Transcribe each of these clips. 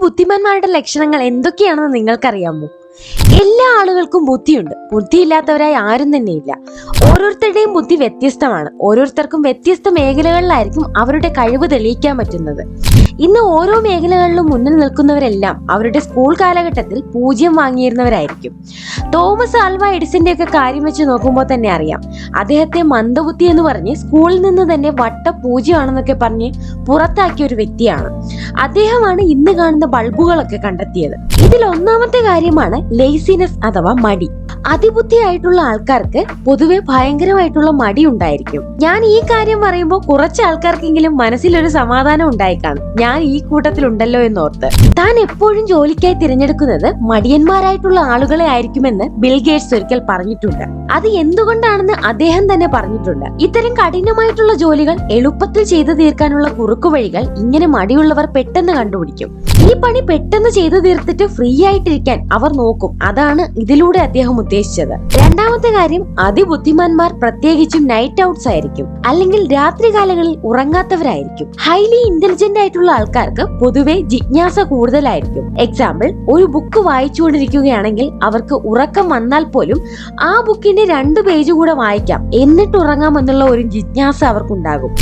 അതിബുദ്ധിമാന്മാരുടെ ലക്ഷണങ്ങൾ എന്തൊക്കെയാണെന്ന് നിങ്ങൾക്കറിയാമോ? എല്ലാ ആളുകൾക്കും ബുദ്ധിയുണ്ട്. ബുദ്ധിയില്ലാത്തവരായി ആരും തന്നെ ഇല്ല ഓരോരുത്തരുടെയും ബുദ്ധി വ്യത്യസ്തമാണ്. ഓരോരുത്തർക്കും വ്യത്യസ്ത മേഖലകളിലായിരിക്കും അവരുടെ കഴിവ് തെളിയിക്കാൻ പറ്റുന്നത്. ഇന്ന് ഓരോ മേഖലകളിലും മുന്നിൽ നിൽക്കുന്നവരെല്ലാം അവരുടെ സ്കൂൾ കാലഘട്ടത്തിൽ പൂജ്യം വാങ്ങിയിരുന്നവരായിരിക്കും. തോമസ് ആൽവ എഡിസന്റെ ഒക്കെ കാര്യം വെച്ച് നോക്കുമ്പോൾ തന്നെ അറിയാം. അദ്ദേഹത്തെ മന്ദബുദ്ധി എന്ന് പറഞ്ഞ് സ്കൂളിൽ നിന്ന് തന്നെ വട്ട പൂജ്യമാണെന്നൊക്കെ പറഞ്ഞ് പുറത്താക്കിയ ഒരു വ്യക്തിയാണ്. അദ്ദേഹമാണ് ഇന്ന് കാണുന്ന ബൾബുകളൊക്കെ കണ്ടെത്തിയത്. ഇതിൽ ഒന്നാമത്തെ കാര്യമാണ് ലേസിനെസ് അഥവാ മടി. അതിബുദ്ധിയായിട്ടുള്ള ആൾക്കാർക്ക് പൊതുവെ ഭയങ്കരമായിട്ടുള്ള മടി ഉണ്ടായിരിക്കും. ഞാൻ ഈ കാര്യം പറയുമ്പോൾ കുറച്ച് ആൾക്കാർക്കെങ്കിലും മനസ്സിലൊരു സമാധാനം ഉണ്ടായി കാണും ഞാൻ ഈ കൂട്ടത്തിലുണ്ടല്ലോ എന്നോർത്ത്. താൻ എപ്പോഴും ജോലിക്കായി തിരഞ്ഞെടുക്കുന്നത് മടിയന്മാരായിട്ടുള്ള ആളുകളെ ആയിരിക്കുമെന്ന് ബിൽ ഗേറ്റ്സ് ഒരിക്കൽ പറഞ്ഞിട്ടുണ്ട്. അത് എന്തുകൊണ്ടാണെന്ന് അദ്ദേഹം തന്നെ പറഞ്ഞിട്ടുണ്ട്. ഇത്തരം കഠിനമായിട്ടുള്ള ജോലികൾ എളുപ്പത്തിൽ ചെയ്തു തീർക്കാനുള്ള കുറുക്കുവഴികൾ ഇങ്ങനെ മടിയുള്ളവർ പെട്ടെന്ന് കണ്ടുപിടിക്കും. ഈ പണി പെട്ടെന്ന് ചെയ്തു തീർത്തിട്ട് ഫ്രീ ആയിട്ടിരിക്കാൻ അവർ നോക്കും. അതാണ് ഇതിലൂടെ അദ്ദേഹം ഉദ്ദേശിച്ചത്. രണ്ടാമത്തെ കാര്യം അതിബുദ്ധിമാന്മാർ പ്രത്യേകിച്ചും നൈറ്റ് ഔട്ട്സ് ആയിരിക്കും. അല്ലെങ്കിൽ രാത്രികാലങ്ങളിൽ ഉറങ്ങാത്തവരായിരിക്കും. ഹൈലി ഇന്റലിജന്റ് ആയിട്ടുള്ള ആൾക്കാർക്ക് പൊതുവെ ജിജ്ഞാസ കൂടുതലായിരിക്കും. എക്സാമ്പിൾ ഒരു ബുക്ക് വായിച്ചുകൊണ്ടിരിക്കുകയാണെങ്കിൽ അവർക്ക് ഉറക്കം വന്നാൽ പോലും ആ ബുക്കിന്റെ രണ്ട് പേജ് കൂടെ വായിക്കാം. എന്നിട്ട് ഉറങ്ങാം എന്നുള്ള ഒരു ജിജ്ഞാസ അവർക്കുണ്ടാകും.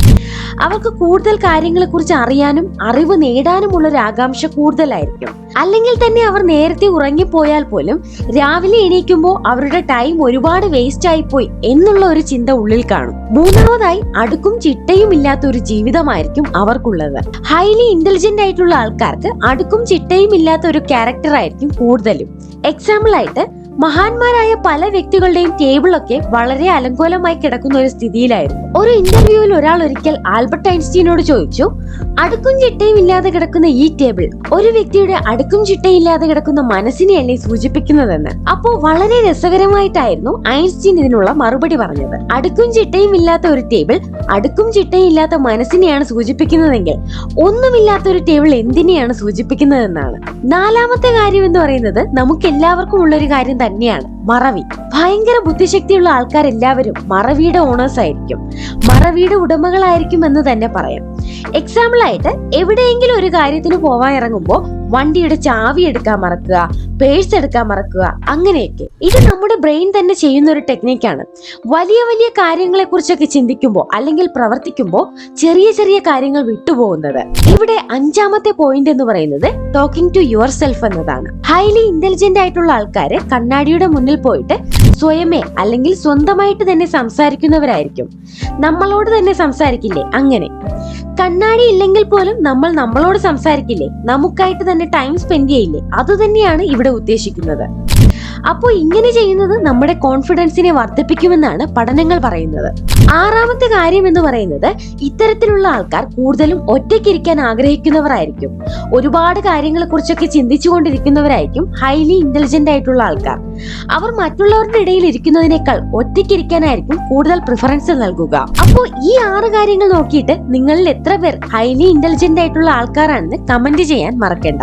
അവർക്ക് കൂടുതൽ കാര്യങ്ങളെ കുറിച്ച് അറിയാനും അറിവ് നേടാനുമുള്ള ഒരു ആകാംക്ഷ കൂടുതലായിരിക്കും. അല്ലെങ്കിൽ തന്നെ അവർ നേരത്തെ ഉറങ്ങിപ്പോയാൽ പോലും രാവിലെ എണീക്കുമ്പോൾ അവരുടെ ടൈം ഒരുപാട് വേസ്റ്റ് ആയിപ്പോയി എന്നുള്ള ഒരു ചിന്ത ഉള്ളിൽ കാണും. മൂന്നാമതായി അടുക്കും ചിട്ടയും ഇല്ലാത്ത ഒരു ജീവിതമായിരിക്കും അവർക്കുള്ളത്. ഹൈലി ഇന്റലിജന്റ് ആയിട്ടുള്ള ആൾക്കാർക്ക് അടുക്കും ചിട്ടയും ഇല്ലാത്ത ഒരു ക്യാരക്ടർ ആയിരിക്കും കൂടുതലും. എക്സാമ്പിൾ ആയിട്ട് മഹാന്മാരായ പല വ്യക്തികളുടെയും ടേബിളൊക്കെ വളരെ അലങ്കോലമായി കിടക്കുന്ന ഒരു സ്ഥിതിയിലായിരുന്നു. ഒരു ഇന്റർവ്യൂവിൽ ഒരാൾ ഒരിക്കൽ ആൽബർട്ട് ഐൻസ്റ്റീനോട് ചോദിച്ചു അടുക്കും ചിട്ടയും ഇല്ലാതെ കിടക്കുന്ന ഈ ടേബിൾ ഒരു വ്യക്തിയുടെ അടുക്കും ചിട്ടയും ഇല്ലാതെ കിടക്കുന്ന മനസ്സിനെയല്ലേ സൂചിപ്പിക്കുന്നതെന്ന്? അപ്പോ വളരെ രസകരമായിട്ടായിരുന്നു ഐൻസ്റ്റീൻ ഇതിനുള്ള മറുപടി പറഞ്ഞത്. അടുക്കും ചിട്ടയും ഇല്ലാത്ത ഒരു ടേബിൾ അടുക്കും ചിട്ടയും ഇല്ലാത്ത മനസ്സിനെയാണ് സൂചിപ്പിക്കുന്നതെങ്കിൽ ഒന്നുമില്ലാത്ത ഒരു ടേബിൾ എന്തിനെയാണ് സൂചിപ്പിക്കുന്നതെന്നാണ്? നാലാമത്തെ കാര്യം എന്ന് പറയുന്നത് നമുക്ക് എല്ലാവർക്കും ഉള്ള ഒരു കാര്യം തന്നെയാണ്. മറവി. ഭയങ്കര ബുദ്ധിശക്തിയുള്ള ആൾക്കാർ എല്ലാവരും മറവിയുടെ ഓണേഴ്സ് ആയിരിക്കും. മറവിയുടെ ഉടമകളായിരിക്കും എന്ന് തന്നെ പറയാം. എക്സാമ്പിൾ ആയിട്ട് എവിടെയെങ്കിലും ഒരു കാര്യത്തിന് പോവാൻ ഇറങ്ങുമ്പോൾ വണ്ടിയുടെ ചാവി എടുക്കാൻ മറക്കുക പേഴ്സ് എടുക്കാൻ മറക്കുക അങ്ങനെയൊക്കെ. ഇത് നമ്മുടെ ബ്രെയിൻ തന്നെ ചെയ്യുന്ന ഒരു ടെക്നിക്കാണ്. വലിയ വലിയ കാര്യങ്ങളെ കുറിച്ചൊക്കെ ചിന്തിക്കുമ്പോൾ അല്ലെങ്കിൽ പ്രവർത്തിക്കുമ്പോൾ ചെറിയ ചെറിയ കാര്യങ്ങൾ വിട്ടുപോകുന്നത്. ഇവിടെ അഞ്ചാമത്തെ പോയിന്റ് എന്ന് പറയുന്നത് ടോക്കിംഗ് ടു യുവർ സെൽഫ് എന്നതാണ്. ഹൈലി ഇന്റലിജന്റ് ആയിട്ടുള്ള ആൾക്കാര് കണ്ണാടിയുടെ മുന്നിൽ പോയിട്ട് സ്വയമേ അല്ലെങ്കിൽ സ്വന്തമായിട്ട് തന്നെ സംസാരിക്കുന്നവരായിരിക്കും. നമ്മളോട് തന്നെ സംസാരിക്കില്ലേ? അങ്ങനെ. കണ്ണാടി ഇല്ലെങ്കിൽ പോലും നമ്മൾ നമ്മളോട് സംസാരിക്കില്ലേ? നമുക്കായിട്ട് തന്നെ ടൈം സ്പെൻഡ് ചെയ്യില്ലേ? അതുതന്നെയാണ് ഇവിടെ ഉദ്ദേശിക്കുന്നത്. അപ്പോൾ ഇങ്ങനെ ചെയ്യുന്നത് നമ്മുടെ കോൺഫിഡൻസിനെ വർദ്ധിപ്പിക്കുമെന്നാണ് പഠനങ്ങൾ പറയുന്നത്. ആറാമത്തെ കാര്യം എന്ന് പറയുന്നത് ഇത്തരത്തിലുള്ള ആൾക്കാർ കൂടുതലും ഒറ്റയ്ക്കിരിക്കാൻ ആഗ്രഹിക്കുന്നവരായിരിക്കും. ഒരുപാട് കാര്യങ്ങളെ കുറിച്ചൊക്കെ ചിന്തിച്ചു കൊണ്ടിരിക്കുന്നവരായിരിക്കും ഹൈലി ഇന്റലിജന്റ് ആയിട്ടുള്ള ആൾക്കാർ. അവർ മറ്റുള്ളവരുടെ ഇടയിൽ ഇരിക്കുന്നതിനേക്കാൾ ഒറ്റയ്ക്കിരിക്കാനായിരിക്കും കൂടുതൽ പ്രിഫറൻസ് നൽകുക. അപ്പോൾ ഈ ആറ് കാര്യങ്ങൾ നോക്കിയിട്ട് നിങ്ങളിൽ എത്ര പേർ ഹൈലി ഇന്റലിജന്റ് ആയിട്ടുള്ള ആൾക്കാരാണെന്ന് കമന്റ് ചെയ്യാൻ മറക്കണ്ട.